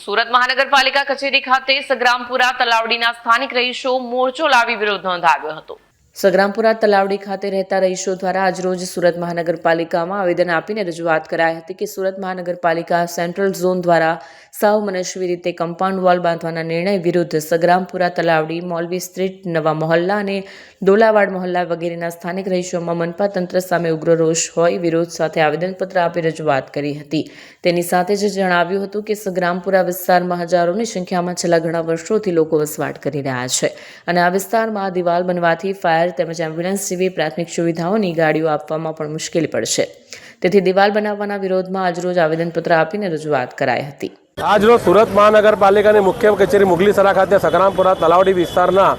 સુરત મહાનગરપાલિકા કચેરી ખાતે સગ્રામપુરા તલાવડીના સ્થાનિક રહીશો મોરચો લાવી વિરોધ નોંધાવ્યો હતો. સગ્રામપુરા તલાવડી ખાતે રહેતા રહીશો દ્વારા આજરોજ સુરત મહાનગરપાલિકામાં આવેદન આપીને રજૂઆત કરાઈ હતી કે સુરત મહાનગરપાલિકા સેન્ટ્રલ ઝોન દ્વારા સાવ મનસ્વી રીતે કમ્પાઉન્ડ વોલ બાંધવાના નિર્ણય વિરુદ્ધ સગ્રામપુરા તલાવડી, મોલવી સ્ટ્રીટ, નવા મહોલ્લા અને ડોલાવાડ મહોલ્લા વગેરેના સ્થાનિક રહીશોમાં મનપા તંત્ર સામે ઉગ્ર રોષ હોય વિરોધ સાથે આવેદનપત્ર આપી રજૂઆત કરી હતી. તેની સાથે જ જણાવ્યું હતું કે સગ્રામપુરા વિસ્તારમાં હજારોની સંખ્યામાં છેલ્લા ઘણા વર્ષોથી લોકો વસવાટ કરી રહ્યા છે અને આ વિસ્તારમાં દિવાલ બનવાથી ફાયર તેમજ એમ્બ્યુલન્સ જેવી પ્રાથમિક સુવિધાઓની ગાડીઓ આપવામાં પણ મુશ્કેલી પડશે. તેથી દિવાલ બનાવવાના વિરોધમાં આજરોજ આવેદનપત્ર આપીને રજૂઆત કરાઈ હતી. આજરોજ સુરત મહાનગરપાલિકાની મુખ્ય કચેરી મુગલીસરા ખાતે સકરામપુરા તલાવડી વિસ્તારના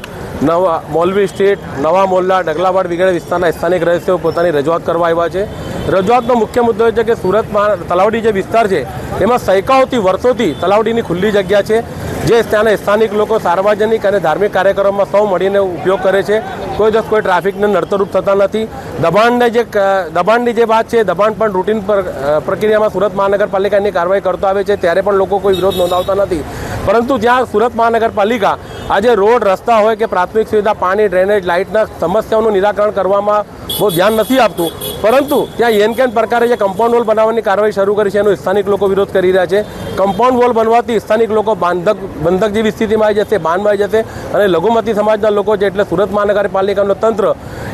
નવા મોલવી સ્ટ્રીટ, નવા મોલ્લા, ડગલાવાડ વગેરે વિસ્તારના સ્થાનિક રહીશો પોતાની રજૂઆત કરવા આવ્યા છે. રજૂઆતનો મુખ્ય મુદ્દો એ છે કે સુરત તલાવડી જે વિસ્તાર છે, એમાં સૈકાઓથી વર્ષોથી તલાવડીની ખુલ્લી જગ્યા છે, જે ત્યાંના સ્થાનિક લોકો સાર્વજનિક અને ધાર્મિક કાર્યક્રમમાં સૌ મળીને ઉપયોગ કરે છે. કોઈ દિવસ કોઈ ટ્રાફિકને નડતરૂપ થતા નથી. દબાણને જે દબાણની જે વાત છે, દબાણ પણ રૂટીન પ્રક્રિયામાં સુરત મહાનગરપાલિકાની કાર્યવાહી કરતો આવે છે, ત્યારે પણ લોકો કોઈ વિરોધ નોંધાવતા નથી. પરંતુ જ્યાં સુરત મહાનગરપાલિકા આજે રોડ, રસ્તા હોય કે પ્રાથમિક સુવિધા, પાણી, ડ્રેનેજ, લાઇટના સમસ્યાઓનું નિરાકરણ કરવામાં બહુ ધ્યાન નથી આપતું. પરંતુ ત્યાં એન કેન પ્રકારે જે કમ્પાઉન્ડ વોલ બનાવવાની કાર્યવાહી શરૂ કરી છે, એનો સ્થાનિક લોકો વિરોધ કરી રહ્યા છે. કમ્પાઉન્ડ વોલ બનવાથી સ્થાનિક લોકો બાંધક બંધક જેવી સ્થિતિમાં આવી જશે આવી જશે અને લઘુમતી સમાજના લોકો જે એટલે સુરત મહાનગરપાલિકાનું તંત્ર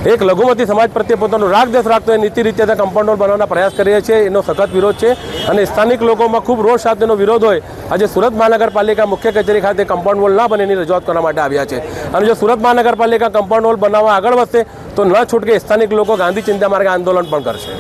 એક લઘુમતી સમાજ પ્રત્યે પોતાનો રાગ દેશ રાખતો એ નીતિ રીતે કમ્પાઉન્ડ વોલ બનાવવાના પ્રયાસ કરીએ છીએ, એનો સખત વિરોધ છે. અને સ્થાનિક લોકોમાં ખૂબ રોષ સાથેનો વિરોધ હોય, આજે સુરત મહાનગરપાલિકા મુખ્ય કચેરી ખાતે કમ્પાઉન્ડ વોલ ના બને એની રજૂઆત કરવા માટે આવ્યા છે. અને જો સુરત મહાનગરપાલિકા કમ્પાઉન્ડ વોલ બનાવવા આગળ વધશે, તો ન છૂટકે સ્થાનિક લોકો ગાંધી ચિંતા માર્ગે આંદોલન પણ કરશે.